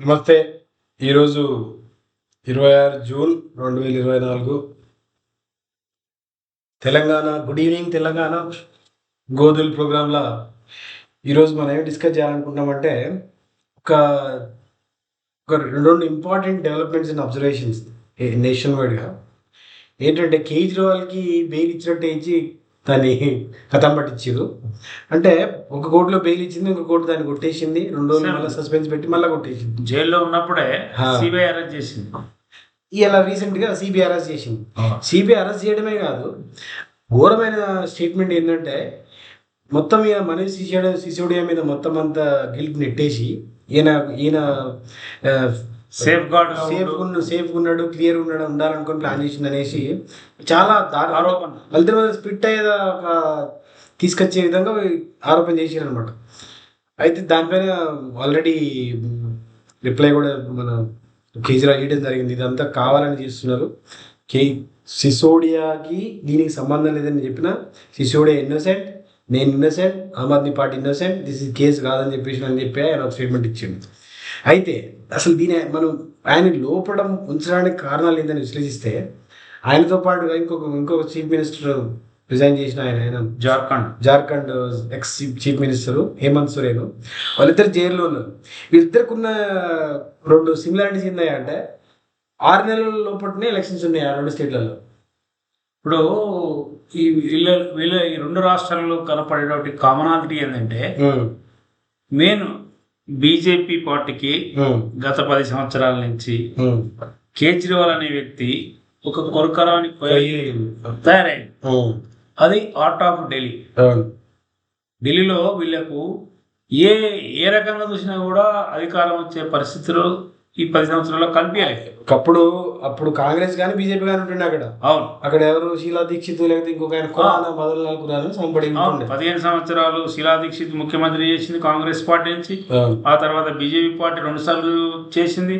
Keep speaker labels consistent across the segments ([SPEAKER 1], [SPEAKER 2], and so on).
[SPEAKER 1] నమస్తే. ఈరోజు ఇరవై ఆరు జూన్ రెండు వేల ఇరవై నాలుగు. తెలంగాణ గుడ్ ఈవినింగ్ తెలంగాణ గోధుల ప్రోగ్రాంలో ఈరోజు మనం ఏం డిస్కస్ చేయాలనుకుంటున్నామంటే ఒక ఒక రెండు important developments and observations nation వైడ్గా. ఏంటంటే కేజ్రీవాల్కి బెయిల్ ఇచ్చినట్టు ఇచ్చి దాన్ని కథం పట్టించారు అంటే ఒక కోర్టులో బెయిల్ ఇచ్చింది ఒక కోర్టు దాన్ని కొట్టేసింది రెండు రోజులు మళ్ళీ సస్పెన్స్ పెట్టి మళ్ళీ కొట్టేసింది.
[SPEAKER 2] జైల్లో ఉన్నప్పుడే. సిబిఐ అరెస్ట్ చేసింది.
[SPEAKER 1] ఇలా రీసెంట్గా సిబిఐ అరెస్ట్ చేసింది. సిబిఐ అరెస్ట్ చేయడమే కాదు ఘోరమైన స్టేట్మెంట్ ఏంటంటే మొత్తం ఈయన మనీష్ సిసోడియా సిసోడియా మీద మొత్తం అంతా గిల్ట్ నెట్టేసి ఈయన ఈయన
[SPEAKER 2] సేఫ్ గార్డ్
[SPEAKER 1] సేఫ్ సేఫ్ ఉన్నాడు క్లియర్ ఉన్నాడు ఉండాలనుకుని ప్లాన్ చేసింది అనేసి చాలా
[SPEAKER 2] ఆరోపణ.
[SPEAKER 1] వాళ్ళిద్దరి మీద స్పిట్ అయ్యేదా ఒక తీసుకొచ్చే విధంగా ఆరోపణ చేశారు అనమాట అయితే దానిపైన ఆల్రెడీ రిప్లై కూడా మన కేజ్రీవాల్ ఇవ్వడం జరిగింది. ఇదంతా కావాలని చేస్తున్నారు. కే సిసోడియాకి దీనికి సంబంధం లేదని చెప్పిన సిసోడియా ఇన్నోసెంట్ నేను innocent Aam Aadmi party innocent this is case కాదని చెప్పేసి అని చెప్పి ఆయన ఒక స్టేట్మెంట్ ఇచ్చిండు. అయితే అసలు దీని మనం ఆయన లోపడం ఉంచడానికి కారణాలు ఏందని విశ్లేషిస్తే ఆయనతో పాటుగా ఇంకొక ఇంకొక చీఫ్ మినిస్టర్ రిజైన్ చేసిన ఆయన ఆయన
[SPEAKER 2] Jharkhand.
[SPEAKER 1] Jharkhand ex chief minister Hemant Soren. వాళ్ళిద్దరు జైల్లో ఉన్నారు. వీళ్ళిద్దరికి ఉన్న రెండు సిమిలారిటీస్ ఏంటంటే అంటే ఆరు నెలల లోపలనే ఎలక్షన్స్ ఉన్నాయి ఆ రెండు స్టేట్లలో
[SPEAKER 2] ఇప్పుడు ఈ వీళ్ళ వీళ్ళ ఈ రెండు రాష్ట్రాల్లో కనపడేటువంటి కామనాలిటీ ఏంటంటే మెయిన్ బీజేపీ పార్టీకి గత పది సంవత్సరాల నుంచి కేజ్రీవాల్ అనే వ్యక్తి ఒక కొరకరాని తయారైంది. అది ఆర్ట్ ఆఫ్ ఢిల్లీ. ఢిల్లీలో వీళ్ళకు ఏ ఏ రకంగా చూసినా కూడా అధికారం వచ్చే పరిస్థితులు ఈ పది సంవత్సరాల్లో కనిపించలేదు
[SPEAKER 1] ఒకప్పుడు అప్పుడు కాంగ్రెస్ కానీ బీజేపీ కానీ ఉంటుండే అక్కడ.
[SPEAKER 2] అవును.
[SPEAKER 1] అక్కడ ఎవరు శీలా దీక్షిత్ లేకపోతే ఇంకొక ఆయన కురానా సంపడి
[SPEAKER 2] పదిహేను సంవత్సరాలు శిలా దీక్షిత్ ముఖ్యమంత్రి చేసింది కాంగ్రెస్ పార్టీ నుంచి. ఆ తర్వాత బీజేపీ పార్టీ రెండు సార్లు చేసింది.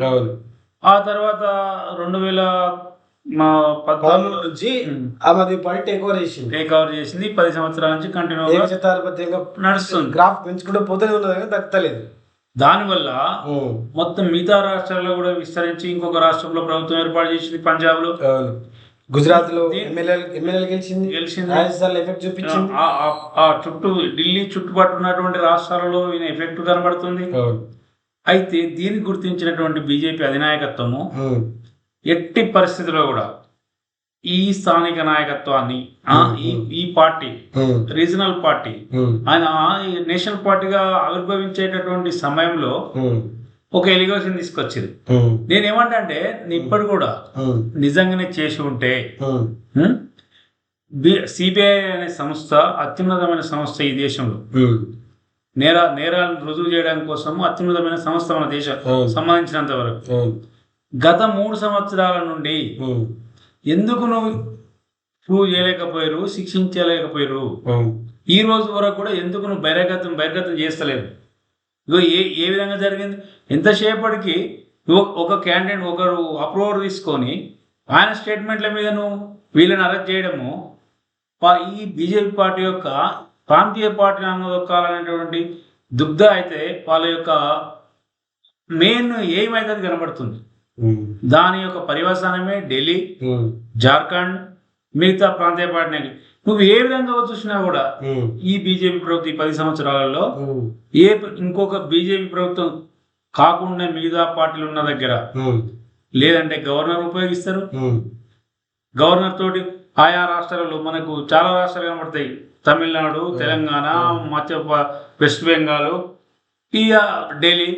[SPEAKER 2] ఆ తర్వాత రెండు వేల మా పద్నాలుగు
[SPEAKER 1] నుంచి ఆమె అది పార్టీ టేక్ ఓవర్ చేసింది.
[SPEAKER 2] టేక్ ఓవర్ చేసింది. పది సంవత్సరాల నుంచి
[SPEAKER 1] ఏకశతాధిపత్యంగా
[SPEAKER 2] నడుస్తుంది.
[SPEAKER 1] గ్రాఫ్ పెంచుకుంటూ పోతూనే ఉన్నది కానీ దక్కలేదు
[SPEAKER 2] దానివల్ల మొత్తం మిగతా రాష్ట్రాల్లో కూడా విస్తరించి ఇంకొక రాష్ట్రంలో ప్రభుత్వం ఏర్పాటు చేసింది
[SPEAKER 1] పంజాబ్లో గుజరాత్లో గెలిచింది. ఎఫెక్ట్ చూపించింది.
[SPEAKER 2] ఆ- చుట్టూ ఢిల్లీ చుట్టుపక్కల ఉన్నటువంటి రాష్ట్రాలలో ఈయన ఎఫెక్ట్ కనబడుతుంది. అయితే దీన్ని గుర్తించినటువంటి బీజేపీ అధినాయకత్వము. ఎట్టి పరిస్థితిలో కూడా ఈ స్థానిక నాయకత్వాన్ని ఈ పార్టీ. Regional party. ఆయన నేషనల్ పార్టీగా ఆవిర్భవించేటటువంటి సమయంలో. ఒక ఎలిగేషన్ తీసుకొచ్చింది
[SPEAKER 1] ఉమ్.
[SPEAKER 2] నేను ఏమంటా అంటే ఇప్పుడు కూడా. నిజంగానే చేసి ఉంటే. సిబిఐ అనే సంస్థ అత్యున్నతమైన సంస్థ ఈ దేశంలో. నేర నేరాలను రుజువు చేయడం కోసం అత్యున్నతమైన సంస్థ మన దేశం. సంబంధించినంత వరకు. గత మూడు సంవత్సరాల నుండి. ఎందుకు నువ్వు ప్రూవ్ చేయలేకపోయారు శిక్షించలేకపోయారు. ఈ రోజు వరకు కూడా ఎందుకు నువ్వు బహిర్గతం బహిర్గతం చేస్తలేవు ఇగో ఏ ఏ విధంగా జరిగింది ఎంతసేపటికి నువ్వు ఒక క్యాండిడేట్ ఒకరు అప్రూవర్ తీసుకొని ఆయన స్టేట్మెంట్ల మీద నువ్వు వీళ్ళని అరెస్ట్ చేయడము ఈ బీజేపీ పార్టీ యొక్క ప్రాంతీయ పార్టీ అన్నదొక్కాలనేటువంటి దుగ్ధ అయితే వాళ్ళ యొక్క మెయిన్ ఏమైతుంది కనబడుతుంది. దాని యొక్క పరివసానమే ఢిల్లీ. జార్ఖండ్ మిగతా ప్రాంతీయ పార్టీ నువ్వు ఏ విధంగా చూసినా కూడా. ఈ బీజేపీ ప్రభుత్వం ఈ పది సంవత్సరాలలో. ఏ ఇంకొక బీజేపీ ప్రభుత్వం కాకుండా మిగతా పార్టీలు ఉన్న దగ్గర. లేదంటే గవర్నర్ ఉపయోగిస్తారు. గవర్నర్ తోటి ఆయా రాష్ట్రాలలో మనకు చాలా రాష్ట్రాలు కనబడతాయి తమిళనాడు తెలంగాణ మధ్య వెస్ట్ బెంగాల్ ఈ ఢిల్లీ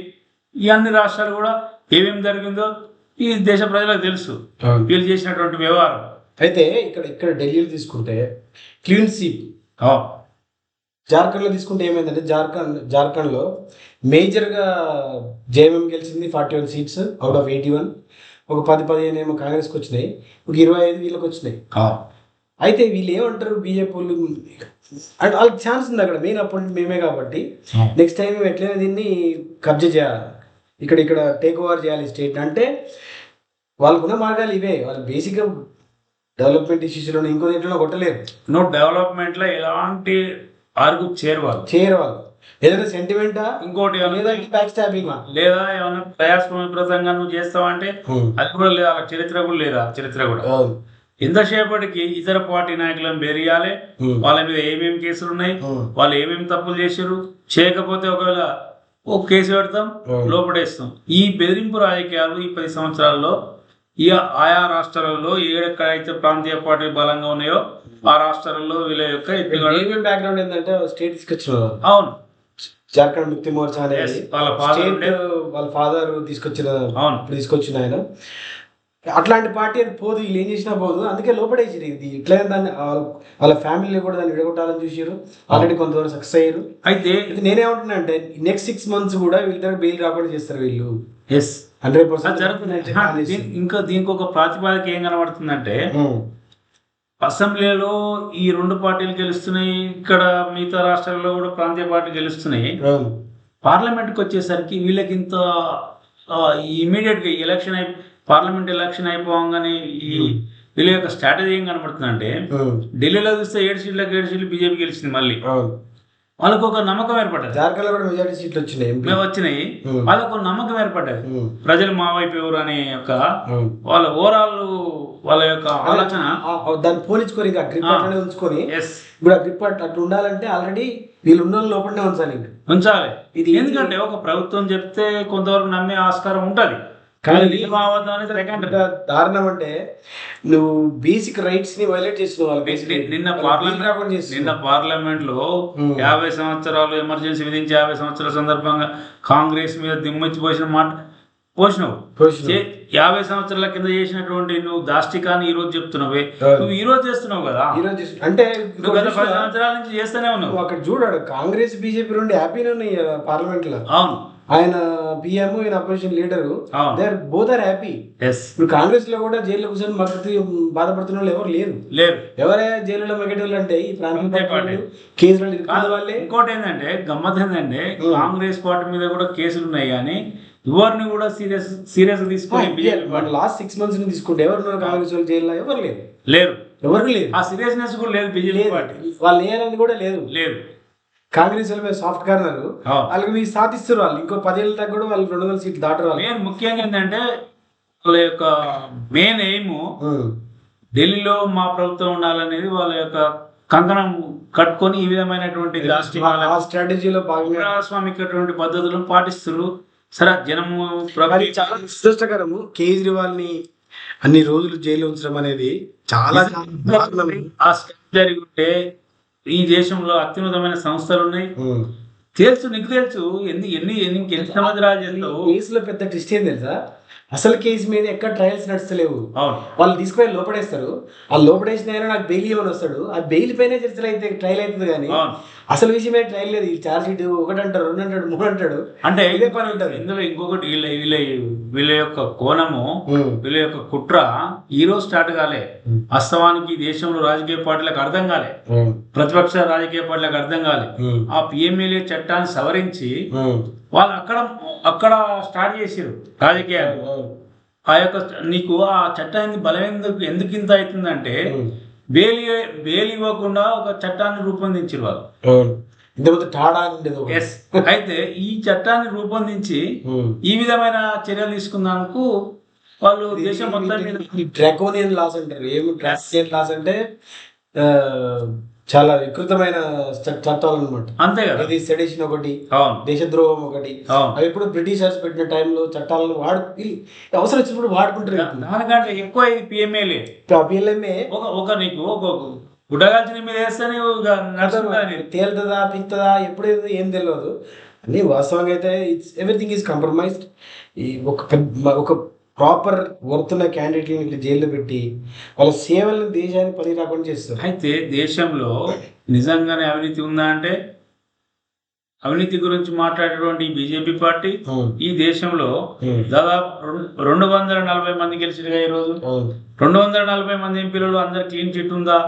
[SPEAKER 2] ఈ అన్ని రాష్ట్రాలు కూడా ఏమేమి జరిగిందో ఈ దేశ ప్రజలకు తెలుసు. వీళ్ళు చేసినటువంటి వ్యవహారం.
[SPEAKER 1] అయితే ఇక్కడ ఇక్కడ ఢిల్లీలో తీసుకుంటే క్లీన్ సీప్
[SPEAKER 2] ఆ,
[SPEAKER 1] జార్ఖండ్లో తీసుకుంటే ఏమైందంటే జార్ఖండ్ జార్ఖండ్లో మేజర్గా జేఎంఎం గెలిచింది forty one seats out of eighty one. ఒక పది పదిహేను ఏమో కాంగ్రెస్కి వచ్చినాయి. ఒక ఇరవై ఐదు వీళ్ళకి వచ్చినాయి.
[SPEAKER 2] ఆ,
[SPEAKER 1] అయితే వీళ్ళు ఏమంటారు బీజేపీ వాళ్ళు? అంటే వాళ్ళకి ఛాన్స్ ఉంది అక్కడ. మెయిన్ అప్పుడు మేమే కాబట్టి. నెక్స్ట్ టైం మేము ఎట్లయినా దీన్ని కబ్జా చేయాలి? ఇక్కడ ఇక్కడ టేక్ ఓవర్ చేయాలి స్టేట్. అంటే వాళ్ళకున్న మార్గాలు ఇవే. వాళ్ళు బేసిక్గా డెవలప్మెంట్ ఇష్యూస్లో ఇంకో దీంట్లో కొట్టలేరు.
[SPEAKER 2] నువ్వు డెవలప్మెంట్లో ఎలాంటి అరుగు చేరువాలి
[SPEAKER 1] చేయరు వాళ్ళు. ఏదైనా సెంటిమెంటా
[SPEAKER 2] ఇంకోటి
[SPEAKER 1] లేదంటే బ్యాక్ స్టాబింగ్
[SPEAKER 2] లేదా ఏమైనా ప్రయాసప్రదంగా నువ్వు చేస్తావంటే అది కూడా లేదా చరిత్ర కూడా లేదా చరిత్ర కూడా. ఇంతసేపటికి ఇతర పార్టీ నాయకులను బెరియాలి వాళ్ళ మీద ఏమేమి కేసులు ఉన్నాయి? వాళ్ళు ఏమేమి తప్పులు చేశారు? చేయకపోతే ఒకవేళ ఒక కేసు పెడతాం. లోపడేస్తాం. ఈ బెదిరింపు రాజకీయాలు ఈ పది సంవత్సరాల్లో ఈ ఆయా రాష్ట్రాలలో ఏడెక్కడైతే ప్రాంతీయ పార్టీలు బలంగా ఉన్నాయో ఆ రాష్ట్రాలలో వీళ్ళ యొక్క
[SPEAKER 1] బ్యాక్గ్రౌండ్ ఏంటంటే స్టేట్ తీసుకొచ్చిన
[SPEAKER 2] అవును.
[SPEAKER 1] జార్ఖండ్ ముక్తి మోర్చా అనేది
[SPEAKER 2] వాళ్ళ ఉండే-
[SPEAKER 1] వాళ్ళ ఫాదర్ తీసుకొచ్చిన
[SPEAKER 2] అవును.
[SPEAKER 1] తీసుకొచ్చిన ఆయన. అట్లాంటి పార్టీ అది పోదు వీళ్ళు ఏం చేసినా పోదు. అందుకే లోపడేసారు ఇది. ఇట్లా దాన్ని వాళ్ళ- ఫ్యామిలీ కూడా దాన్ని విడగొట్టాలని చూసారు ఆల్రెడీ కొంతవరకు సక్సెస్ అయ్యారు.
[SPEAKER 2] అయితే
[SPEAKER 1] ఇది నేనేమంటున్నా అంటే నెక్స్ట్ సిక్స్ మంత్స్ కూడా వీళ్ళ దగ్గర బెయిల్ రాకుండా చేస్తారు వీళ్ళు.
[SPEAKER 2] ఎస్
[SPEAKER 1] హండ్రెడ్ పర్సెంట్
[SPEAKER 2] జరుగుతుంది. ఇంకా దీనికి ఒక ప్రాతిపాదిక ఏం కనబడుతుందంటే అసెంబ్లీలో ఈ రెండు పార్టీలు గెలుస్తున్నాయి ఇక్కడ మిగతా రాష్ట్రాల్లో కూడా ప్రాంతీయ పార్టీలు గెలుస్తున్నాయి. పార్లమెంట్కి వచ్చేసరికి వీళ్ళకి ఇంత ఇమీడియట్గా ఎలక్షన్ అయి పార్లమెంట్ ఎలక్షన్ అయిపోగానే ఈ వీళ్ళ యొక్క స్ట్రాటజీ ఏం కనబడుతుందంటే ఢిల్లీలో చూస్తే ఏడు సీట్లకు ఏడు సీట్లు బీజేపీ గెలిచింది మళ్ళీ. వాళ్ళకు ఒక నమ్మకం ఏర్పడ్డది.
[SPEAKER 1] జార్ఖండ్లో కూడా మెజారిటీ సీట్లు వచ్చినాయి
[SPEAKER 2] మేము వచ్చినాయి. వాళ్ళకు ఒక నమ్మకం ఏర్పడ్డది. ప్రజలు మా వైపు ఎవరు అనే యొక్క. వాళ్ళ ఓవరాల్ వాళ్ళ యొక్క ఆలోచన.
[SPEAKER 1] దాన్ని పోల్చుకొని ఇంకా గ్రిప్. అట్లనే ఉంచుకొని ఇప్పుడు ఆ గ్రిప్ అట్- అట్లా ఉండాలంటే ఆల్రెడీ వీళ్ళు ఉన్న లోపలనే ఉంచాలి
[SPEAKER 2] ఉంచాలి.
[SPEAKER 1] ఇది-
[SPEAKER 2] ఎందుకంటే ఒక ప్రభుత్వం చెప్తే కొంతవరకు నమ్మే ఆస్కారం ఉంటది.
[SPEAKER 1] దారుణం అంటే నువ్వు బేసిక్ రైట్స్ని వైలేట్ చేస్తున్నావు.
[SPEAKER 2] నిన్న పార్లమెంట్. నిన్న పార్లమెంట్లో
[SPEAKER 1] Hmm.
[SPEAKER 2] యాభై సంవత్సరాలు ఎమర్జెన్సీ విధించి యాభై సంవత్సరాల సందర్భంగా కాంగ్రెస్ మీద దిమ్మెచ్చి పోసిన మాట పోసినావు యాభై సంవత్సరాల కింద చేసినటువంటి నువ్వు దాష్టికాన్ని ఈ రోజు చెప్తున్నావే. నువ్వు ఈ రోజు చేస్తున్నావు కదా
[SPEAKER 1] ఈ రోజు చూసి- అంటే
[SPEAKER 2] నువ్వు గత పది సంవత్సరాల నుంచి చేస్తూనే ఉన్నావు
[SPEAKER 1] అక్కడ చూడాడు కాంగ్రెస్ బీజేపీ రెండు హ్యాపీనే ఉన్నాయి పార్లమెంట్లో
[SPEAKER 2] అవును
[SPEAKER 1] ఆయన పిఎం ఈయన opposition leader. They both are happy ఇప్పుడు కాంగ్రెస్లో కూడా జైల్లో కూర్చొని మద్దతు బాధపడుతున్న వాళ్ళు ఎవరు లేరు.
[SPEAKER 2] లేరు.
[SPEAKER 1] ఎవరే జైలులో మగటి వాళ్ళు అంటే ఈ ప్రాంతం. కేసులు వాళ్ళే.
[SPEAKER 2] ఇంకోటి ఏంటంటే గమ్మత్ ఏంటంటే. కాంగ్రెస్ పార్టీ మీద కూడా కేసులు ఉన్నాయి కానీ ఎవరిని కూడా సీరియస్ సీరియస్ తీసుకొని
[SPEAKER 1] లాస్ట్ సిక్స్ మంత్స్ నుంచి తీసుకుంటే ఎవరు కాంగ్రెస్ వాళ్ళు జైల్లో? ఎవరు లేరు.
[SPEAKER 2] లేరు.
[SPEAKER 1] ఎవరు లేరు.
[SPEAKER 2] ఆ సీరియస్నెస్ కూడా లేదు బీజేపీ పార్టీ.
[SPEAKER 1] వాళ్ళు లేరని కూడా లేదు.
[SPEAKER 2] లేదు.
[SPEAKER 1] కాంగ్రెస్ వాళ్ళ సాఫ్ట్ కార్నర్. వాళ్ళకి మీరు సాధిస్తారు వాళ్ళు ఇంకో పదేళ్ళ దాకా కూడా వాళ్ళు రెండు వందల సీట్లు దాటరు
[SPEAKER 2] మెయిన్ ముఖ్యంగా ఏంటంటే వాళ్ళ యొక్క మెయిన్ ఎయిమ్. ఢిల్లీలో మా ప్రభుత్వం ఉండాలనేది వాళ్ళ యొక్క కంకణం కట్టుకొని ఈ విధమైనటువంటి
[SPEAKER 1] స్ట్రాటజీలో
[SPEAKER 2] ప్రజాస్వామికటువంటి పద్ధతులను పాటిస్తారు సరే జనము
[SPEAKER 1] చాలా దురదృష్టకరము కేజ్రీవాల్ని అన్ని రోజులు జైలు ఉంచడం అనేది చాలా.
[SPEAKER 2] ఆ జరిగి ఉంటే ఈ దేశంలో అత్యున్నతమైన సంస్థలు ఉన్నాయి. తెలుసు నీకు తెలుసు. ఎన్ని ఎన్ని ఎన్ని చేస్తావు?
[SPEAKER 1] కేసులో పెద్ద ట్విస్ట్ ఏం తెలుసా? అసలు కేసు మీద ఎక్కడ ట్రయల్స్ నడుస్తలేవు. వాళ్ళు తీసుకుపోయి లోపడేస్తారు. ఆ లోపడేసిన ఆయన నాకు బెయిల్ ఇవ్వని వస్తాడు ఆ బెయిల్ పైన చర్చలు అయితే ట్రయల్ అవుతుంది కానీ అసలు విషయమే ట్రయల్ లేదు ఈ చార్జ్ షీట్ ఒకటి అంటాడు రెండు అంటాడు మూడు అంటాడు
[SPEAKER 2] అంటే
[SPEAKER 1] ఇదే పని ఉంటుంది
[SPEAKER 2] ఇందులో ఇంకొకటి వీళ్ళ వీళ్ళ వీళ్ళ యొక్క కోణము. వీళ్ళ యొక్క కుట్ర ఈ రోజు స్టార్ట్ కాలే. వాస్తవానికి దేశంలో రాజకీయ పార్టీలకు అర్థం కాలే. ప్రతిపక్ష రాజకీయ పార్టీలకు అర్థం కాలే. ఆ పిఎంఎల్ఏ చట్టాన్ని సవరించి. వాళ్ళు అక్కడ అక్కడ స్టార్ట్ చేసారు రాజకీయాలు. ఆ యొక్క నీకు ఆ చట్టాన్ని బలం ఎందుకు ఎందుకు ఇంత అవుతుందంటే బెయిల్ బెయిల్ ఇవ్వకుండా ఒక చట్టాన్ని రూపొందించారు వాళ్ళు. ఎస్ అయితే ఈ చట్టాన్ని రూపొందించి. ఈ విధమైన చర్యలు తీసుకున్నందుకు వాళ్ళు దేశం మొత్తం మీద
[SPEAKER 1] ఈ డ్రాకోనియన్ లాస్ అంటారు ఏమి డ్రాకోనియన్ లాస్ అంటే చాలా వికృతమైన చట్టాలు అనమాట
[SPEAKER 2] అంతే కదా.
[SPEAKER 1] ఇది సెడిషన్ ఒకటి దేశద్రోహం ఒకటి. అవి ఎప్పుడు బ్రిటిషర్స్ పెట్టిన టైంలో చట్టాలను వాడు అవసరం వచ్చినప్పుడు వాడుకుంటారు
[SPEAKER 2] దానికంటే ఎక్కువ ఇది పిఎంఏలే
[SPEAKER 1] పిఎల్ఎంఏ
[SPEAKER 2] ఒక ఒక నీకు ఒక గుడ్డగాల్చిన మీద వేస్తేనే.
[SPEAKER 1] తేలుతుందా పిక్తుందా ఎప్పుడు ఏదో ఏం తెలియదు అన్ని వాస్తవంగా అయితే ఇట్స్ ఎవ్రీథింగ్ ఈజ్ కాంప్రమైజ్డ్ ఈ ఒక పెద్ద ఒక ప్రాపర్ వర్తున్న క్యాండిడేట్ని ఇట్లా జైల్లో పెట్టి వాళ్ళ సేవలను దేశానికి పని రాకుండా చేస్తారు.
[SPEAKER 2] అయితే దేశంలో నిజంగానే అవినీతి ఉందా అంటే అవినీతి గురించి మాట్లాడేటువంటి బీజేపీ పార్టీ ఈ దేశంలో దాదాపు రెండు- వందల నలభై మంది గెలిచిరుగా ఈరోజు. రెండు వందల నలభై మంది ఎంపీలలో అందరు క్లీన్ చిట్ ఉందా?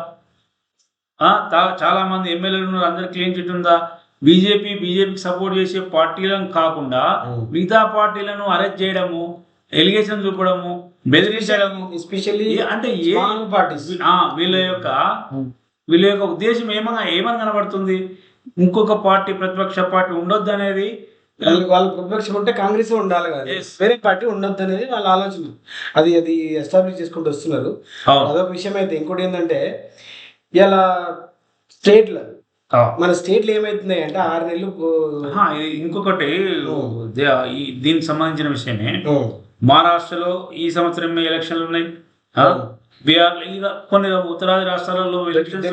[SPEAKER 2] చాలా మంది ఎమ్మెల్యేలు ఉన్నారు అందరు క్లీన్ చిట్ ఉందా? బీజేపీ బీజేపీకి సపోర్ట్ చేసే పార్టీలను కాకుండా. మిగతా పార్టీలను అరెస్ట్ చేయడము ఎలిగేషన్ చూపడము బెదిరించడము.
[SPEAKER 1] ఎస్పెషల్లీ
[SPEAKER 2] అంటే ఏ
[SPEAKER 1] పార్టీస్.
[SPEAKER 2] వీళ్ళ యొక్క వీళ్ళ యొక్క ఉద్దేశం ఏమన్నా ఏమని కనబడుతుంది? ఇంకొక పార్టీ ప్రతిపక్ష పార్టీ ఉండొద్దు అనేది
[SPEAKER 1] వాళ్ళు ప్రతిపక్షం ఉంటే కాంగ్రెస్ ఉండాలి కదా. వేరే పార్టీ ఉండొద్దు అనేది వాళ్ళ ఆలోచన. అది అది ఎస్టాబ్లిష్ చేసుకుంటూ వస్తున్నారు.
[SPEAKER 2] అవును.
[SPEAKER 1] అదొక విషయం అయితే ఇంకోటి ఏంటంటే ఇలా స్టేట్లో
[SPEAKER 2] అవును.
[SPEAKER 1] మన స్టేట్లో ఏమైతున్నాయి అంటే ఆరు నెలలు
[SPEAKER 2] ఇంకొకటి ఈ దీనికి సంబంధించిన విషయమే.
[SPEAKER 1] ఉమ్,
[SPEAKER 2] మహారాష్ట్రలో ఈ సంవత్సరం ఎలక్షన్లు ఉన్నాయి? బీహార్లో కొన్ని ఉత్తరాది రాష్ట్రాలలో ఎలక్షన్స్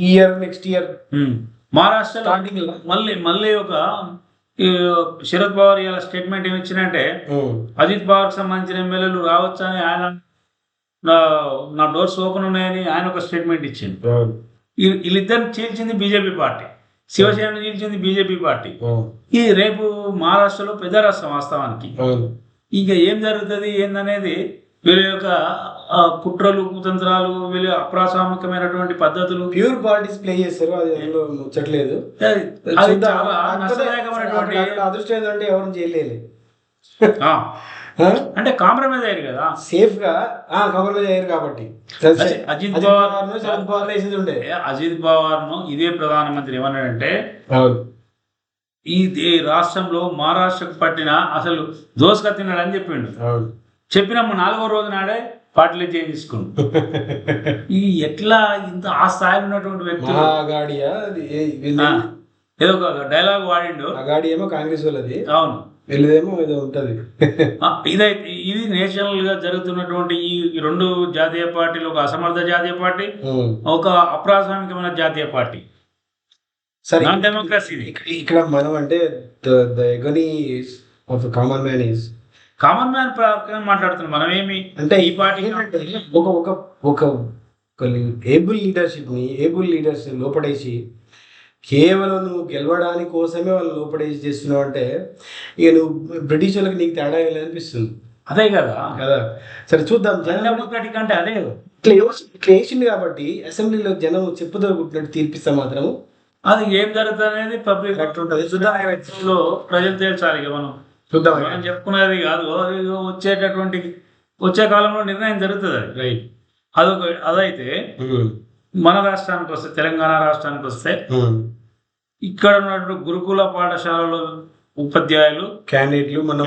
[SPEAKER 1] ఇయర్ నెక్స్ట్ ఇయర్.
[SPEAKER 2] మహారాష్ట్రలో మళ్ళీ మళ్ళీ ఒక శరద్ పవార్ ఇలా స్టేట్మెంట్ ఏమి ఇచ్చినంటే అజిత్ పవార్కి సంబంధించిన ఎమ్మెల్యేలు రావచ్చు అని ఆయన నా నా డోర్స్ ఓపెన్ ఉన్నాయని ఆయన ఒక స్టేట్మెంట్ ఇచ్చింది
[SPEAKER 1] అవును,
[SPEAKER 2] వీ- వీళ్ళిద్దరిని చీల్చింది బీజేపీ పార్టీ. శివసేన చీల్చింది బీజేపీ పార్టీ. ఈ రేపు మహారాష్ట్రలో పెద్ద రాష్ట్రం వాస్తవానికి. ఇంకా ఏం జరుగుతుంది ఏందనేది వీళ్ళ యొక్క కుట్రలు కుతంత్రాలు వీళ్ళ అప్రాసామికమైనటువంటి పద్ధతులు.
[SPEAKER 1] ప్యూర్ పాలిటిక్స్ ప్లే చేస్తారు అది అందులో ముచ్చట్లేదు.
[SPEAKER 2] అది. చాలా నష్టదాయకమైనటువంటి
[SPEAKER 1] అదృష్టం ఏంటంటే ఎవరు చేయలేదు
[SPEAKER 2] అంటే కాంప్రమైజ్ అయ్యారు కదా.
[SPEAKER 1] సేఫ్గా ఆ కాంప్రమైజ్ అయ్యారు కాబట్టి.
[SPEAKER 2] అజిత్ పవార్
[SPEAKER 1] శరద్ పవార్ వేసేది ఉండే.
[SPEAKER 2] అజిత్ పవార్ను ఇదే ప్రధానమంత్రి ఏమన్నాడంటే ఈ రాష్ట్రంలో మహారాష్ట్రకు పట్టిన అసలు దోసక తిన్నాడని చెప్పిండు.
[SPEAKER 1] అవును.
[SPEAKER 2] చెప్పిన నాలుగో రోజు నాడే పార్టీలు చేంజ్ చేసుకుండు ఈ ఎట్లా ఇంత ఆ స్థాయిలో ఉన్నటువంటి వ్యక్తులు? ఆ, ఏదో ఒక డైలాగ్ వాడిండు.
[SPEAKER 1] గాడి ఏమో కాంగ్రెస్ వాళ్ళది.
[SPEAKER 2] అవును.
[SPEAKER 1] వీళ్ళదేమో ఏదో ఉంటది.
[SPEAKER 2] ఇదైతే ఇది నేషనల్గా జరుగుతున్నటువంటి ఈ రెండు జాతీయ పార్టీలు ఒక అసమర్థ జాతీయ పార్టీ. ఒక అప్రాథమికమైన జాతీయ పార్టీ.
[SPEAKER 1] సరే
[SPEAKER 2] నాన్ డెమోక్రసీ
[SPEAKER 1] ఇక్కడ మనం అంటే the agony of common man is
[SPEAKER 2] common man ప్రకారం మాట్లాడుతున్నాం. మనం ఏమి
[SPEAKER 1] అంటే
[SPEAKER 2] ఈ పార్టీ
[SPEAKER 1] ఏంటంటే ఒక ఒక ఒక ఏబుల్ లీడర్షిప్ని ఏబుల్ లీడర్స్ లోపడేసి కేవలం నువ్వు గెలవడానికి కోసమే వాళ్ళు లోపడేసి చేస్తున్నావు అంటే ఇక నువ్వు బ్రిటిష్ వాళ్ళకి నీకు తేడా అనిపిస్తుంది.
[SPEAKER 2] అదే కదా.
[SPEAKER 1] కదా? సరే చూద్దాం. జనం
[SPEAKER 2] డెమోక్రటిక్ అంటే అదే
[SPEAKER 1] ఇట్లా ఇట్లా వేసింది కాబట్టి అసెంబ్లీలో జనం చెప్పుతో కుట్టినట్టు తీర్పిస్తే మాత్రం
[SPEAKER 2] అది ఏం జరుగుతుంది అనేది పబ్లిక్లో ప్రజలు తేల్చాలి ఇక మనం.
[SPEAKER 1] చూద్దాం
[SPEAKER 2] మనం చెప్పుకునేది కాదు. వచ్చేటటువంటి వచ్చే కాలంలో నిర్ణయం జరుగుతుంది అది.
[SPEAKER 1] రైట్
[SPEAKER 2] అదొక అదైతే మన రాష్ట్రానికి వస్తే తెలంగాణ రాష్ట్రానికి వస్తే ఇక్కడ ఉన్నటువంటి గురుకుల పాఠశాలలో ఉపాధ్యాయులు
[SPEAKER 1] క్యాండిడేట్లు మనం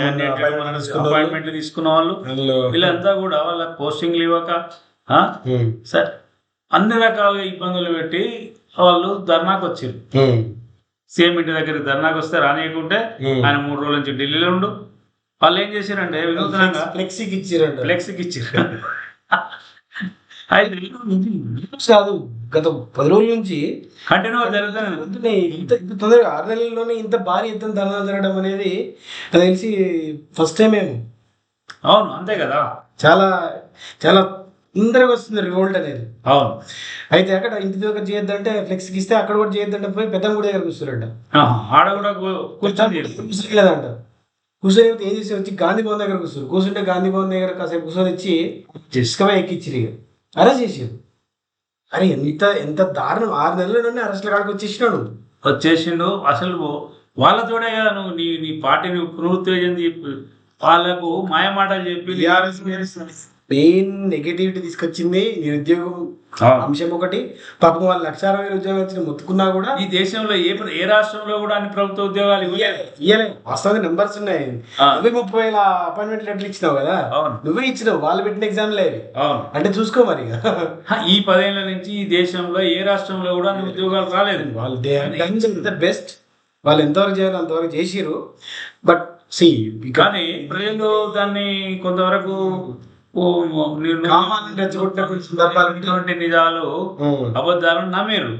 [SPEAKER 2] అపాయింట్మెంట్లు తీసుకున్న వాళ్ళు వీళ్ళంతా కూడా వాళ్ళ పోస్టింగ్లు ఇవ్వక సరే అన్ని రకాలుగా ఇబ్బందులు పెట్టి వాళ్ళు ధర్నాకు వచ్చారు సీఎం ఇంటి దగ్గరికి ధర్నాకు వస్తే రానియకుంటే. ఆయన మూడు రోజుల నుంచి ఢిల్లీలో ఉండు. వాళ్ళు ఏం చేశారంటే వినూతనంగా
[SPEAKER 1] ఫ్లెక్సీకి ఇచ్చిరంట.
[SPEAKER 2] ఫ్లెక్స్కి ఇచ్చారు
[SPEAKER 1] కాదు గత పది రోజుల నుంచి
[SPEAKER 2] కంటిన్యూ జరుగుతుంది
[SPEAKER 1] ఇంత ఇంత తొందరగా ఆరు నెలల్లోనే ఇంత భారీ ఎత్తున ధర్నాలు జరగడం అనేది నాకు తెలిసి ఫస్ట్ టైం ఏమో
[SPEAKER 2] అవును అంతే కదా.
[SPEAKER 1] చాలా చాలా తొందరగా వస్తుంది రివోల్ట్ అనేది.
[SPEAKER 2] అవును.
[SPEAKER 1] అయితే అక్కడ ఇంటి దగ్గర చేయొద్దంటే ఫ్లెక్స్కి ఇస్తే అక్కడ కూడా చేయొద్దంటే పోయి పెద్ద గుడి దగ్గర కూర్చోరంట
[SPEAKER 2] ఆహా, ఆడ కూడా కూర్చొని
[SPEAKER 1] కూర్చోలేదంట. కూర్చొని ఏం చేసి వచ్చి గాంధీ భవన్ దగ్గర కూర్చోరు. కూర్చుంటే గాంధీ భవన్ దగ్గర కాసేపు కూర్చొని వచ్చి ఇసుకవే ఎక్కిచ్చిరు ఇక. అరెస్ట్ చేసారు. అరే ఎంత ఎంత దారుణం. ఆరు నెలల్లోనే అరెస్ట్ల కాడికి వచ్చేసినాడు.
[SPEAKER 2] వచ్చేసిండు. అసలు వాళ్ళతోడే కదా నువ్వు నీ నీ పార్టీని పునరుత్తేజం చెప్పి. వాళ్ళకు మాయ మాటలు చెప్పి
[SPEAKER 1] మెయిన్ నెగటివిటీ తీసుకొచ్చింది నిరుద్యోగం. అంశం ఒకటి పాపం వాళ్ళు లక్ష అరవై ఉద్యోగాలు వచ్చిన మొత్తుకున్నా కూడా
[SPEAKER 2] ఈ దేశంలో ఏ ఏ రాష్ట్రంలో కూడా అన్ని ప్రభుత్వ ఉద్యోగాలు ఇవ్వలేదు.
[SPEAKER 1] వాస్తవంగా నెంబర్స్ ఉన్నాయి. నువ్వే ముప్పై వేల అపాయింట్మెంట్ లెటర్లు ఇచ్చినావు కదా? నువ్వే ఇచ్చినావు వాళ్ళు పెట్టిన ఎగ్జామ్ లేవి
[SPEAKER 2] అవును.
[SPEAKER 1] అంటే చూసుకో మరి.
[SPEAKER 2] ఈ పదేళ్ళ నుంచి ఈ దేశంలో ఏ రాష్ట్రంలో కూడా అన్ని ఉద్యోగాలు రాలేదు.
[SPEAKER 1] వాళ్ళు దే ద బెస్ట్ వాళ్ళు ఎంతవరకు చేయాలో అంతవరకు చేసిరు బట్ సి
[SPEAKER 2] కానీ ప్రజలు దాన్ని కొంతవరకు
[SPEAKER 1] సందర్భాలు.
[SPEAKER 2] ఇటువంటి నిజాలు అబద్ధాలను నమ్మారు.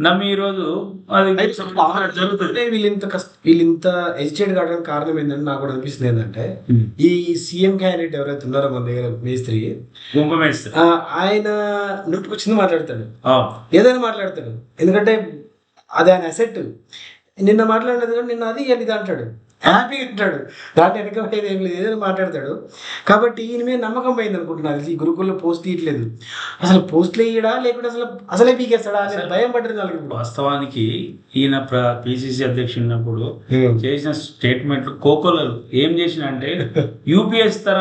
[SPEAKER 2] నమ్మి ఈ రోజు అది జరుగుతుంది.
[SPEAKER 1] వీళ్ళు ఇంత కష్ట వీళ్ళు ఇంత ఎజిటేట్ కావడానికి కారణం ఏంటంటే నాకు కూడా అనిపిస్తుంది ఏంటంటే ఈ సీఎం క్యాండిడేట్ ఎవరైతే ఉన్నారో మన దగ్గర మేస్త్రి ఆయన నోటికొచ్చింది మాట్లాడతాడు.
[SPEAKER 2] అవును
[SPEAKER 1] ఏదైనా మాట్లాడతాడు. ఎందుకంటే అది ఆయన అసెట్ నిన్న మాట్లాడినది కూడా నిన్న అది ఇది అంటాడు. హ్యాపీగా అంటాడు దాంట్లో వెనకపోయేది ఏం లేదు ఏదైనా మాట్లాడతాడు. కాబట్టి ఈయన మీద నమ్మకం పోయింది అనుకుంటున్నారు ఈ గురుకుల్లో పోస్ట్ తీయట్లేదు. అసలు పోస్ట్లు వేయడా లేకుంటే అసలు అసలే పీకేస్తాడా? అనే భయం పడ్డది వాళ్ళకి ఇప్పుడు.
[SPEAKER 2] వాస్తవానికి ఈయన పిసిసి అధ్యక్షుడు ఉన్నప్పుడు చేసిన స్టేట్మెంట్లు కోకోలలు ఏం చేసిన అంటే యూపీఎస్ తర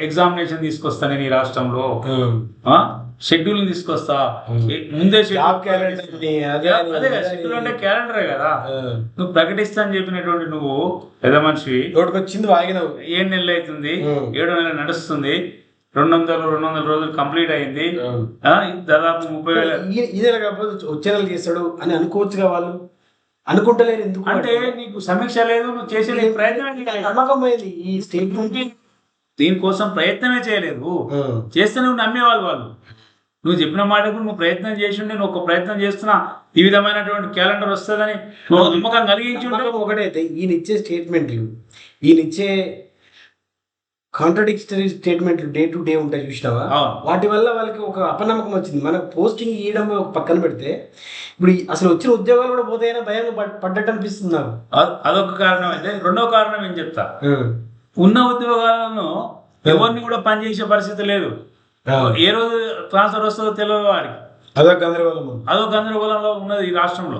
[SPEAKER 2] ఎగ్జామినేషన్ తీసుకొస్తాను ఈ రాష్ట్రంలో. ఆ? షెడ్యూల్ తీసుకొస్తా. ముందే షెడ్యూల్. అంటే క్యాలెండరే కదా. నువ్వు ప్రకటిస్తా అని చెప్పినటువంటి నువ్వు పెద్ద మనిషి
[SPEAKER 1] వచ్చింది వాగినావు.
[SPEAKER 2] ఏడు నెలలు అవుతుంది. ఏడు నెలలు నడుస్తుంది. రెండు వందలు రెండు వందల రోజులు కంప్లీట్ అయింది. దాదాపు ముప్పై వేల
[SPEAKER 1] ఇదే కాకపోతే వచ్చే నెల చేస్తాడు అని అనుకోవచ్చుగా వాళ్ళు? అనుకుంటలేరు ఎందుకు
[SPEAKER 2] అంటే నీకు సమీక్ష లేదు నువ్వు చేసే.
[SPEAKER 1] నమ్మకమైంది ఈ స్టేట్మెంట్
[SPEAKER 2] దీనికోసం ప్రయత్నమే చేయలేదు. చేస్తే నువ్వు నమ్మేవాళ్ళు వాళ్ళు. నువ్వు చెప్పిన మాటకు నువ్వు ప్రయత్నం చేసి ఉంటే నువ్వు ఒక ప్రయత్నం చేస్తున్నా ఈ విధమైనటువంటి క్యాలెండర్ వస్తుందని నువ్వు నమ్మకం కలిగించి ఉంటే
[SPEAKER 1] ఒకటైతే ఈయన ఇచ్చే స్టేట్మెంట్లు ఈయన ఇచ్చే కాంట్రడిక్టరీ స్టేట్మెంట్లు డే టు డే ఉంటాయి చూసినావా. వాటి వల్ల వాళ్ళకి ఒక అపనమ్మకం వచ్చింది. మనకు పోస్టింగ్ ఇవ్వడం ఒక పక్కన పెడితే ఇప్పుడు అసలు వచ్చిన ఉద్యోగాలు కూడా పోతాయని భయం పడ్- పడ్డట్టు అనిపిస్తుంది నాకు.
[SPEAKER 2] అ- అదొక కారణం అయితే. రెండో కారణం ఏం చెప్తా? ఉన్న ఉద్యోగాలను ఎవరిని కూడా పనిచేసే పరిస్థితి లేదు. ఏ రోజు ట్రాన్స్ఫర్ వస్తుందో తెలియదు వాడికి.
[SPEAKER 1] అదొక గందరగోళం.
[SPEAKER 2] అదో గందరగోళంలో ఉన్నది ఈ రాష్ట్రంలో.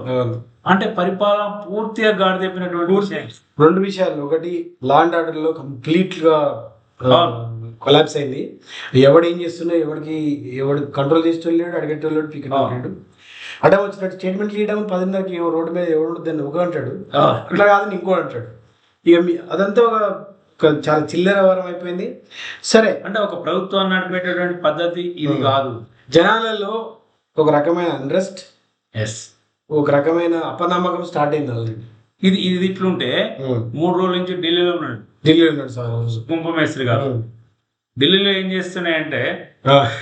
[SPEAKER 2] అంటే పరిపాలన పూర్తిగా గాడి తెప్పినటువంటి.
[SPEAKER 1] రెండు విషయాలు. ఒకటి లా అండ్ ఆర్డర్లో కంప్లీట్గా కొలాప్స్ అయింది. ఎవడు ఏం చేస్తున్నా ఎవడికి ఎవడు కంట్రోల్ చేసేటోళ్ళు అడిగేటోళ్ళు పికెట్ అంటాడు అడ్డం వచ్చినట్టు స్టేట్మెంట్ ఇవ్వడం పదిన్నరకి రోడ్డు మీద ఎవడు దాన్ని ఒక అంటాడు. అట్లా కాదని ఇంకో అంటాడు. ఇక మీ అదంతా ఒక చాలా చిల్లర వారం అయిపోయింది. సరే.
[SPEAKER 2] అంటే ఒక ప్రభుత్వాన్ని నడిపేటటువంటి పద్ధతి ఇది కాదు.
[SPEAKER 1] జనాలలో ఒక రకమైన అన్రెస్ట్
[SPEAKER 2] ఎస్
[SPEAKER 1] ఒక రకమైన అపనమ్మకం స్టార్ట్ అయింది ఆల్రెడీ
[SPEAKER 2] ఇది ఇది ఇట్లుంటే మూడు రోజుల నుంచి ఢిల్లీలో ఉన్నాడు.
[SPEAKER 1] ఢిల్లీలో ఉన్నాడు సార్
[SPEAKER 2] కుంభమేశ్వరి గారు. ఢిల్లీలో ఏం చేస్తున్నాయంటే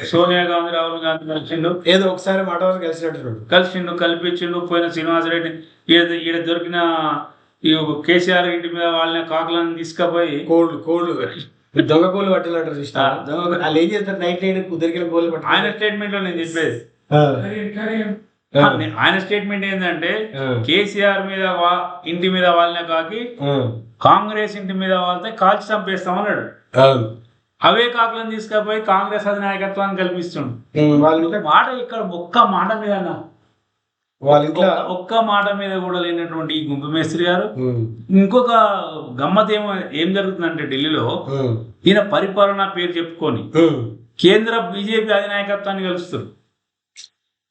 [SPEAKER 2] సోనియా గాంధీ రాహుల్ గాంధీ కలిసిండు.
[SPEAKER 1] ఏదో ఒకసారి మాట వరకు కలిసినట్టున్నాడు.
[SPEAKER 2] కలిసిండు కల్పించిండు పోయిన శ్రీనివాసరెడ్డి ఈడ ఈడ దొరికిన ఈ కేసీఆర్ ఇంటి మీద వాళ్ళని కాకులను తీసుకుపోయి
[SPEAKER 1] కోళ్ళు కోళ్ళు దొంగ కోళ్ళు చూసిన
[SPEAKER 2] ఆ, దొంగ.
[SPEAKER 1] వాళ్ళు ఏం చేస్తారు? నైట్ నైట్ కుదిరికిన కోళ్ళు పట్టి
[SPEAKER 2] ఆయన స్టేట్మెంట్లో నేను చెప్పేది. ఆయన స్టేట్మెంట్ ఏంటంటే. కేసీఆర్ మీద ఇంటి మీద వాళ్ళనే కాకి కాంగ్రెస్ ఇంటి మీద వాళ్ళతో కాల్చి చంపేస్తామన్నాడు.
[SPEAKER 1] అవును.
[SPEAKER 2] అవే కాకులను తీసుకుపోయి కాంగ్రెస్ అధినాయకత్వాన్ని కల్పిస్తుండు.
[SPEAKER 1] వాళ్ళ
[SPEAKER 2] మాట ఇక్కడ ఒక్క మాట మీద అన్న.
[SPEAKER 1] వాళ్ళ ఇంట్లో
[SPEAKER 2] ఒక్క- మాట మీద కూడా లేనటువంటి ఈ గుంపమేస్త్రి గారు
[SPEAKER 1] ఉమ్,
[SPEAKER 2] ఇంకొక గమ్మత్ ఏమో ఏం జరుగుతుందంటే ఢిల్లీలో ఈయన పరిపాలన పేరు చెప్పుకొని. కేంద్ర బీజేపీ అధినాయకత్వాన్ని కలుస్తారు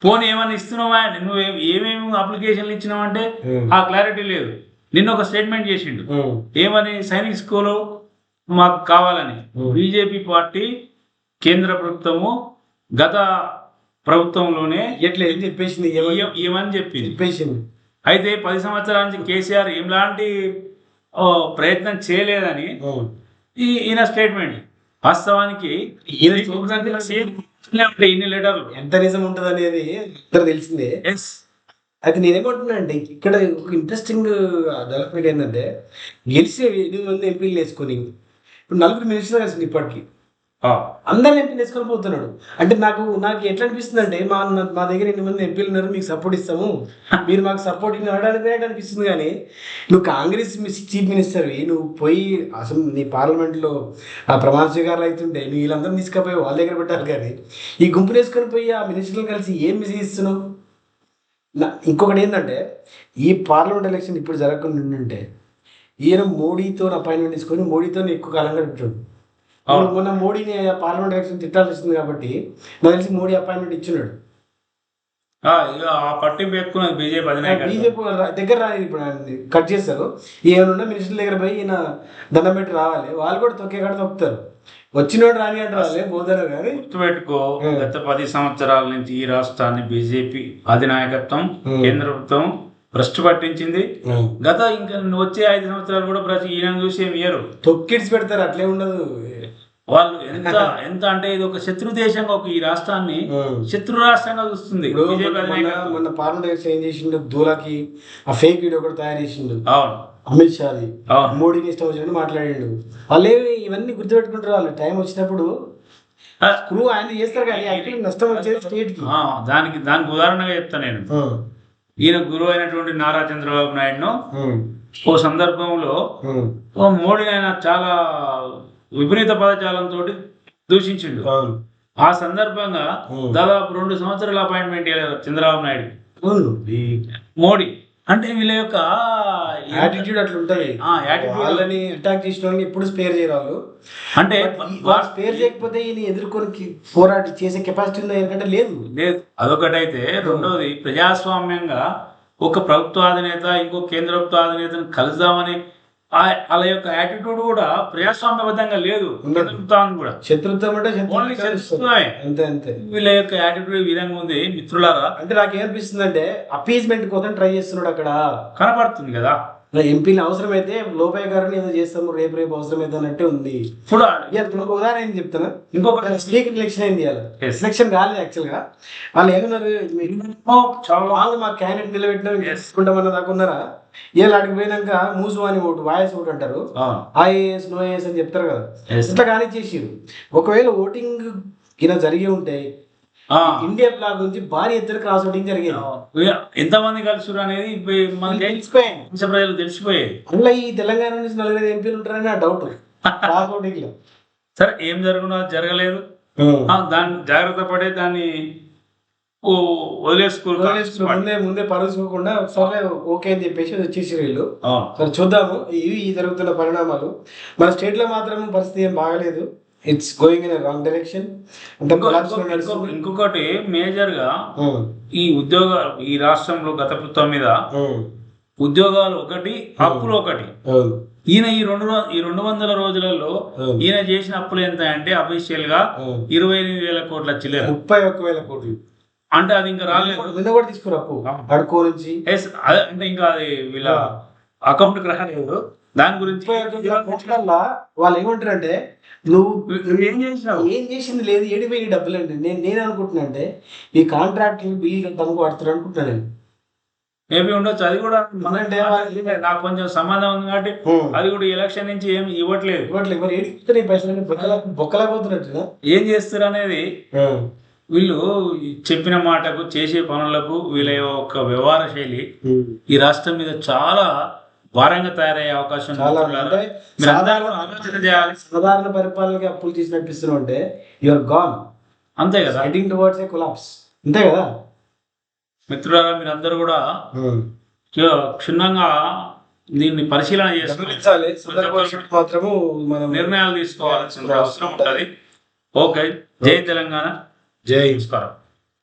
[SPEAKER 2] పోనీ ఏమైనా ఇస్తున్నావా? నువ్వు ఏమేమి అప్లికేషన్లు ఇచ్చినావంటే. ఆ క్లారిటీ లేదు. నిన్న ఒక స్టేట్మెంట్ చేసిండు. ఏమని సైనిక్ స్కూలు మాకు కావాలని. బీజేపీ పార్టీ కేంద్ర ప్రభుత్వము గత ప్రభుత్వంలోనే
[SPEAKER 1] ఎట్లా ఏం చెప్పేసింది? ఏమని
[SPEAKER 2] చెప్పింది.
[SPEAKER 1] చెప్పేసింది?
[SPEAKER 2] అయితే పది సంవత్సరాల నుంచి కేసీఆర్ ఏలాంటి ఓ, ప్రయత్నం చేయలేదని. ఈ ఈయన స్టేట్మెంట్. వాస్తవానికి ఇన్ని లెటర్లు.
[SPEAKER 1] ఎంత నిజం ఉంటుంది అనేది అందరూ తెలిసిందే.
[SPEAKER 2] ఎస్
[SPEAKER 1] అయితే నేనేమంటున్నా అంటే ఇక్కడ ఒక ఇంట్రెస్టింగ్ డెవలప్మెంట్ ఏంటంటే గెలిచే ఎనిమిది మంది ఎంపీలు వేసుకొని ఇప్పుడు నలుగురు మినిస్టర్లు కలిసింది ఇప్పటికి. అందరిని ఎంపీ వేసుకొని పోతున్నాడు. అంటే నాకు నాకు ఎట్లా అనిపిస్తుంది అంటే మా మా దగ్గర ఎన్ని మంది ఎంపీలు ఉన్నారు మీకు సపోర్ట్ ఇస్తాము. మీరు మాకు సపోర్ట్ ఇవ్వడానికి అనిపిస్తుంది కానీ నువ్వు కాంగ్రెస్ చీఫ్ మినిస్టర్వి నువ్వు పోయి అసలు నీ పార్లమెంట్లో ఆ ప్రమాణ స్వీకారాలు అవుతుంటే నువ్వు వీళ్ళందరూ తీసుకుపోయి వాళ్ళ దగ్గర పెట్టాలి కానీ ఈ గుంపులు వేసుకొని పోయి ఆ మినిస్టర్లు కలిసి ఏం మెసేజ్ ఇస్తున్నావు? ఇంకొకటి ఏంటంటే ఈ పార్లమెంట్ ఎలక్షన్ ఇప్పుడు జరగకుండా ఉంటే ఈయన మోడీతో అపాయింట్మెంట్ తీసుకొని మోడీతో ఎక్కువ కాలంగా
[SPEAKER 2] పెట్టాడు
[SPEAKER 1] మొన్న మోడీని పార్లమెంట్ ఎలక్షన్ తిట్టాల్సి వస్తుంది కాబట్టి నాకు తెలిసి మోడీ అపాయింట్మెంట్
[SPEAKER 2] ఆ పట్టింపు ఎక్కున్నది బీజేపీ
[SPEAKER 1] దగ్గర రాని ఇప్పుడు కట్ చేస్తారు. ఏమన్నా మినిస్టర్ దగ్గర పోయి ఈయన దండం పెట్టి రావాలి. వాళ్ళు కూడా తొక్కే కాడ తొక్కుతారు. వచ్చినోడు రాని అంటే రాలే పోతారు కానీ.
[SPEAKER 2] గుర్తుపెట్టుకో. గత పది సంవత్సరాల నుంచి ఈ రాష్ట్రాన్ని బీజేపీ అధినాయకత్వం. కేంద్ర ప్రభుత్వం భ్రష్టు పట్టించింది. గత ఇంకా వచ్చే ఐదు సంవత్సరాలు కూడా ప్రతి ఈయన చూసి ఏమి ఇయ్యరు.
[SPEAKER 1] తొక్కిడిచి పెడతారు అట్లే ఉండదు.
[SPEAKER 2] వాళ్ళు ఎంత ఎంత అంటే ఇది ఒక శత్రు దేశంగా ఒక ఈ రాష్ట్రాన్ని. శత్రు రాష్ట్రంగా చూస్తుంది.
[SPEAKER 1] మొన్న పార్లమెంట్ ఏం చేసిండు? దూలకి ఆ ఫేక్ వీడియో కూడా తయారు చేసిండు.
[SPEAKER 2] అవును.
[SPEAKER 1] అమిత్ షాది. మోడీని ఇష్టం వచ్చినట్టు మాట్లాడిండు. వాళ్ళేమి ఇవన్నీ గుర్తుపెట్టుకుంటారు వాళ్ళు. టైం వచ్చినప్పుడు
[SPEAKER 2] ఆ,
[SPEAKER 1] స్క్రూ ఆయన చేస్తారు కానీ నష్టం వచ్చేది
[SPEAKER 2] స్టేట్కి. దానికి దానికి ఉదాహరణగా చెప్తాను నేను. ఈయన గురువు అయినటువంటి నారా చంద్రబాబు నాయుడును ఓ సందర్భంలో మోడీ ఆయన చాలా విపరీత పదజాలంతో దూషించిండు.
[SPEAKER 1] అవును.
[SPEAKER 2] ఆ సందర్భంగా. దాదాపు రెండు సంవత్సరాల అపాయింట్మెంట్ ఇవ్వలేదు చంద్రబాబు నాయుడు మోడీ. అంటే వీళ్ళ యొక్క
[SPEAKER 1] యాటిట్యూడ్ అట్లా ఉంటది. వాళ్ళని అటాక్ చేసిన వాళ్ళని ఎప్పుడు స్పేర్ చేయరు వాళ్ళు.
[SPEAKER 2] అంటే
[SPEAKER 1] వాళ్ళు స్పేర్ చేయకపోతే ఈయన ఎదుర్కొని పోరాటి చేసే కెపాసిటీ ఉందా? ఎందుకంటే లేదు.
[SPEAKER 2] లేదు. అదొకటైతే రెండోది ప్రజాస్వామ్యంగా ఒక ప్రభుత్వ అధినేత ఇంకో కేంద్ర ప్రభుత్వ అధినేతను కలుద్దామని వాళ్ళ యొక్క యాటిట్యూడ్ కూడా ప్రజాస్వామ్యబద్ధంగా లేదు. కూడా.
[SPEAKER 1] శత్రుత్వం అంటే
[SPEAKER 2] ఓన్లీ
[SPEAKER 1] శత్రుత్వం
[SPEAKER 2] శత్రుత్వమే.
[SPEAKER 1] అంతే అంతే.
[SPEAKER 2] వీళ్ళ యొక్క యాటిట్యూడ్ విధంగా ఉంది మిత్రులారా.
[SPEAKER 1] అంటే నాకు ఏమనిపిస్తుంది అంటే అపీజ్మెంట్ కోసం ట్రై చేస్తున్నాడు అక్కడ.
[SPEAKER 2] కనపడుతుంది కదా.
[SPEAKER 1] ఎంపీలు అవసరమైతే లోపయ్య గారిని ఏదో చేస్తాము రేపు రేపు అవసరమైతే అన్నట్టే ఉంది.
[SPEAKER 2] ఇప్పుడు
[SPEAKER 1] ఉదాహరణ ఏం చెప్తాను
[SPEAKER 2] ఇంకొక
[SPEAKER 1] స్పీకర్ ఎలక్షన్ ఇవాళ
[SPEAKER 2] Yes.
[SPEAKER 1] ఎలక్షన్ కాలేదు యాక్చువల్గా. వాళ్ళు ఏమన్నారు? వాళ్ళు మా క్యాండిడేట్ నిలబెట్టిన
[SPEAKER 2] Yes.
[SPEAKER 1] చేసుకుంటామన్న దాకా ఉన్నారా? వీళ్ళు అడిగి పోయినాక మూసు అని ఒకటి వాయిస్ ఒకటి అంటారు. ఐఏఎస్ నో ఐఏఎస్ అని చెప్తారు కదా. ఇట్లా కానీ చేసిరు ఒకవేళ ఓటింగ్ కింద జరిగి ఉంటే
[SPEAKER 2] ఆ,
[SPEAKER 1] ఇండియా బ్లాక్ నుంచి భారీ ఎత్తున క్రాస్ ఓటింగ్ జరిగేది.
[SPEAKER 2] ఎంతమంది కలిసి అనేది ఇప్పుడు మన దేశ
[SPEAKER 1] తెలిసిపోయాయి
[SPEAKER 2] ప్రజలు తెలిసిపోయేది
[SPEAKER 1] అందులో ఈ తెలంగాణ నుంచి నలుగురు ఎంపీలు ఉంటారని నా డౌట్ క్రాస్లో.
[SPEAKER 2] సరే ఏం జరుగునో? అది జరగలేదు దాన్ని జాగ్రత్త పడే దాన్ని
[SPEAKER 1] ముందే ముందే పరుచుకోకుండా సరే ఓకే అని చెప్పేసి వచ్చేసి వీళ్ళు. సరే చూద్దాము. ఇవి ఈ జరుగుతున్న పరిణామాలు. మన స్టేట్లో మాత్రం పరిస్థితి ఏం బాగలేదు. It's going in wrong direction
[SPEAKER 2] ఇంకొకటి మేజర్గా ఈ ఉద్యోగాలు ఈ రాష్ట్రంలో గత ప్రభుత్వం మీద ఉద్యోగాలు ఒకటి అప్పులు ఒకటి. ఈయన ఈ రెండు ఈ రెండు వందల రోజులలో ఈయన చేసిన అప్పులు ఎంత అంటే అఫీషియల్గా ఇరవై ఎనిమిది వేల కోట్ల చిల్లర.
[SPEAKER 1] ముప్పై ఒక్క వేల కోట్లు.
[SPEAKER 2] అంటే అది ఇంకా రాలేదు.
[SPEAKER 1] నిన్న కూడా తీసుకురా అప్పు. అడుకో నుంచి.
[SPEAKER 2] ఎస్, అదే అంటే ఇంకా అది వీళ్ళ అకౌంట్ రాలేదు. దాని గురించి
[SPEAKER 1] వాళ్ళు ఏమంటారంటే నువ్వు
[SPEAKER 2] నువ్వు ఏం చేసినావు?
[SPEAKER 1] ఏం చేసింది లేదు ఏడిపోయి డబ్బులు అండి నేను నేను అనుకుంటున్నా అంటే ఈ కాంట్రాక్ట్ బిల్ తనకు పడుతున్నారు అనుకుంటున్నాను నేను.
[SPEAKER 2] మేబీ ఉండొచ్చు అది కూడా మన
[SPEAKER 1] అంటే వాళ్ళు-
[SPEAKER 2] నాకు కొంచెం సంబంధం ఉంది కాబట్టి. అది కూడా ఎలక్షన్ నుంచి ఏం ఇవ్వట్లేదు.
[SPEAKER 1] ఇవ్వట్లేదు. మరి ఏడిపోతున్నాయి పైసలు
[SPEAKER 2] ఏం చేస్తారు అనేది వీళ్ళు చెప్పిన మాటకు చేసే పనులకు వీళ్ళ యొక్క వ్యవహార శైలి ఈ రాష్ట్రం మీద చాలా భారంగా తయారయ్యే అవకాశం.
[SPEAKER 1] చాలా
[SPEAKER 2] ఆలోచన చేయాలి.
[SPEAKER 1] సాధారణ పరిపాలనకి అప్పులు చేసి నడిపిస్తున్నావు అంటే యువర్ గాన్
[SPEAKER 2] అంతే కదా?
[SPEAKER 1] హెడింగ్ టువర్డ్స్ ఏ కొలాప్స్ అంతే కదా?
[SPEAKER 2] మిత్రులారా మీరందరూ కూడా క్ష- క్షుణ్ణంగా దీన్ని పరిశీలన
[SPEAKER 1] భవిష్యత్తు మాత్రము మనం
[SPEAKER 2] నిర్ణయాలు తీసుకోవాల్సిన అవసరం ఉంటుంది. ఓకే. జై తెలంగాణ.
[SPEAKER 1] జై.
[SPEAKER 2] నమస్కారం.